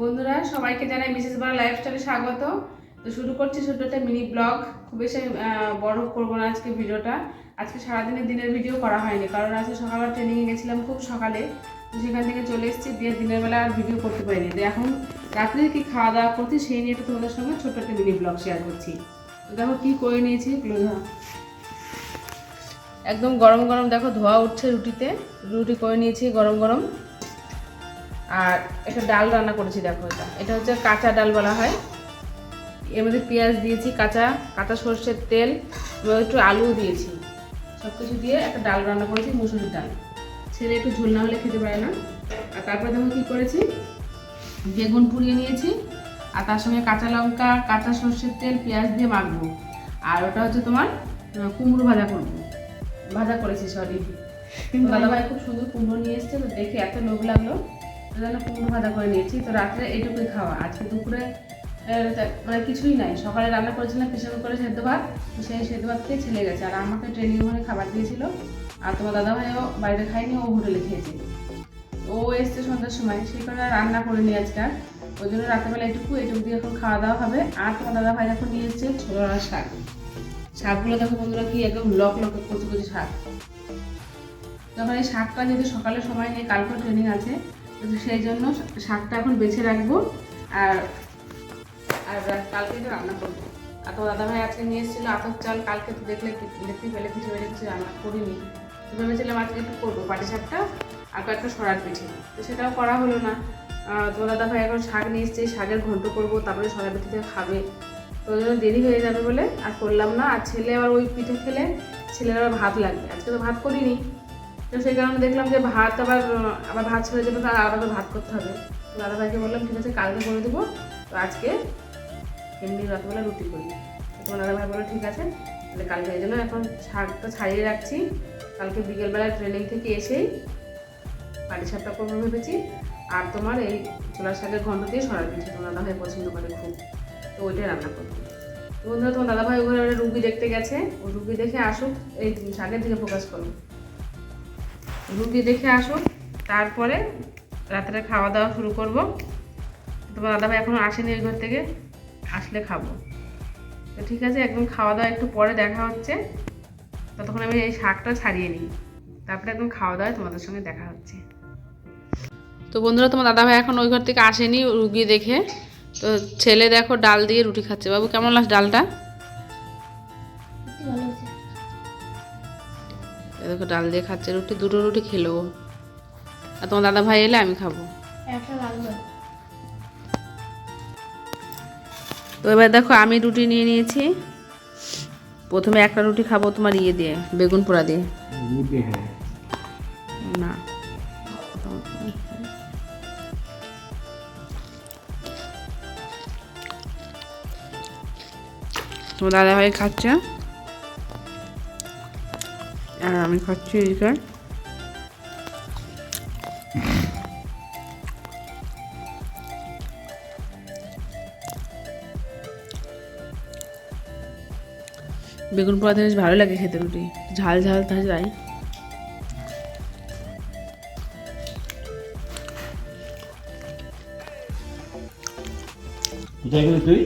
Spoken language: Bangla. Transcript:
বন্ধুরা, সবাইকে জানাই মিসেস বার লাইফস্টাইলে স্বাগত। তো শুরু করছি ছোট্ট একটা মিনি ব্লগ খুব বেশি বড় করব না আজকে ভিডিওটা। আজকে সারাদিনের দিনের ভিডিও করা হয়নি, কারণ আজকে সকালবেলা ট্রেনিংয়ে গেছিলাম খুব সকালে। তো সেখান থেকে চলে এসেছি, দিয়ে দিনের বেলা আর ভিডিও করতে পারিনি। তো এখন রাত্রে কি খাওয়া দাওয়া করছি, সেই নিয়ে একটু তোমাদের সঙ্গে ছোট্ট একটা মিনি ব্লগ শেয়ার করছি। তো দেখো কি করে নিয়েছি ধরো। একদম গরম গরম দেখো, ধোয়া উঠছে রুটিতে। রুটি করে নিয়েছি গরম গরম। আর একটা ডাল রান্না করেছি দেখো এটা। এটা হচ্ছে কাঁচা ডাল বলা হয়। এর মধ্যে পেঁয়াজ দিয়েছি কাঁচা কাঁচা সর্ষের তেল এবং একটু আলু দিয়েছি। সব কিছু দিয়ে একটা ডাল রান্না করেছি মুসুরির ডাল। ছেলে একটু ঝোল না হলে খেতে পারে না। আর তারপরে দেখো কী করেছি? বেগুন পুড়িয়ে নিয়েছি আর তার সঙ্গে কাঁচা লঙ্কা কাঁচা সর্ষের তেল পেঁয়াজ দিয়ে মাখবো। আর ওটা হচ্ছে তোমার কুমড়ো ভাজা করব। ভাজা করেছি সরি দাদাভাই খুব সুন্দর কুমড়ো নিয়ে এসছে তো দেখে এত লোভ লাগল। জন্য কুমড়ো ভাজা করে নিয়েছি। তো রাত্রে এইটুকুই খাওয়া। আজকে দুপুরে মানে কিছুই নাই। সকালে রান্না করেছিলাম প্রেশার করে সেদ্ধ ভাত। সেই সেদ্ধ ভাত খেয়ে চলে গেছে। আর আমাকে ট্রেনিং ওখানে খাবার দিয়েছিল। আর তোমার দাদাভাইও বাড়িতে খাইনি ও হোটেলে খেয়েছে। ও এসছে সন্ধ্যার সময়। সেই কারণে রান্না করিনি আজকে আর। ওই জন্য রাত্রেবেলা এটুকু এটুকু দিয়ে এখন খাওয়া দাওয়া হবে। আর তোমার দাদা ভাই এখন নিয়ে এসছে ছোলার শাক। শাকগুলো দেখো বন্ধুরা কি একদম লক লক কচি কচি শাক। তখন এই শাকটা যদি সকালে সময় নেই কালকে ট্রেনিং আছে সেই জন্য শাকটা এখন বেছে রাখব আর আর কালকে এটা রান্না করব। আর তো দাদাভাই আজকে নিয়ে এসেছিল আতপ চাল, কালকে তো দেখলে দেখতে পেলে কিছু পেলে কিছু রান্না করিনি। তো ভেবেছিলাম আজকে একটু করব পাটি শাকটা আর কয়েকটা সরার পিঠে। তো সেটাও করা হলো না। তো দাদাভাই এখন শাক নিয়ে এসছে, শাকের ঘন্ট করব, তারপরে সরার পিঠে খাবে। তো জন্য দেরি হয়ে যাবে বলে আর করলাম না। আর ছেলে আবার ওই পিঠে খেলে, ছেলের আবার ভাত লাগবে। আজকে তো ভাত করিনি। তো সেই কারণে দেখলাম যে ভাত আবার আবার ভাত ছেড়ে যাবে তার আলাদা ভাত করতে হবে। তো দাদাভাইকে বললাম, ঠিক আছে, কালকে করে দেবো। তো আজকে এমনি রাতবেলা রুটি করি। তো দাদাভাই বলল, ঠিক আছে, তাহলে কালকে এই জন্য এখন শাকটা ছাড়িয়ে রাখছি। কালকে বিকেলবেলা ট্রেনিং থেকে এসেই পাটি শাকটা করব ভেবেছি। আর তোমার এই ছোলার শাকের ঘন্ট দিয়ে সরার পিঠে, তোমার দাদাভাই পছন্দ করে খুব। তো ওইটাই রান্না করব। বন্ধুরা, তোমার দাদাভাই ওখানে রুগী দেখতে গেছে। ও রুগী দেখে আসুক, এই শাকের দিকে ফোকাস করো। রুগী দেখে আসুক তারপরে রাত্রে খাওয়া দাওয়া শুরু করব। তোমার দাদাভাই এখনও আসেনি ওই ঘর থেকে, আসলে খাব। তো ঠিক আছে, একদম খাওয়া দাওয়া একটু পরে দেখা হচ্ছে। ততক্ষণ আমি এই শাকটা ছাড়িয়ে নিই। তারপরে একদম খাওয়া দাওয়ায় তোমাদের সঙ্গে দেখা হচ্ছে। তো বন্ধুরা, তোমার দাদাভাই এখন ওই ঘর থেকে আসেনি রুগী দেখে। তো ছেলে দেখো ডাল দিয়ে রুটি খাচ্ছে। বাবু, কেমন লাগছে ডালটা? এ দেখো ডাল দিয়ে খাচ্ছে রুটি দুটো রুটি খেলো। আর তোমার দাদা ভাই এলে আমি খাব। তো এবার দেখো আমি রুটি নিয়ে নিয়েছি। প্রথমে একটা রুটি খাব তোমার ইয়ে দিয়ে বেগুন পোড়া দিয়ে। হ্যাঁ। না। তোমার দাদা ভাই খাচ্ছে। আর আমি খাচ্ছি এদিকে বেগুন পোড়াতে বেশ ভালো লাগে খেতে রুটি ঝাল ঝাল থাকে যাই কোথায় গেলি তুই?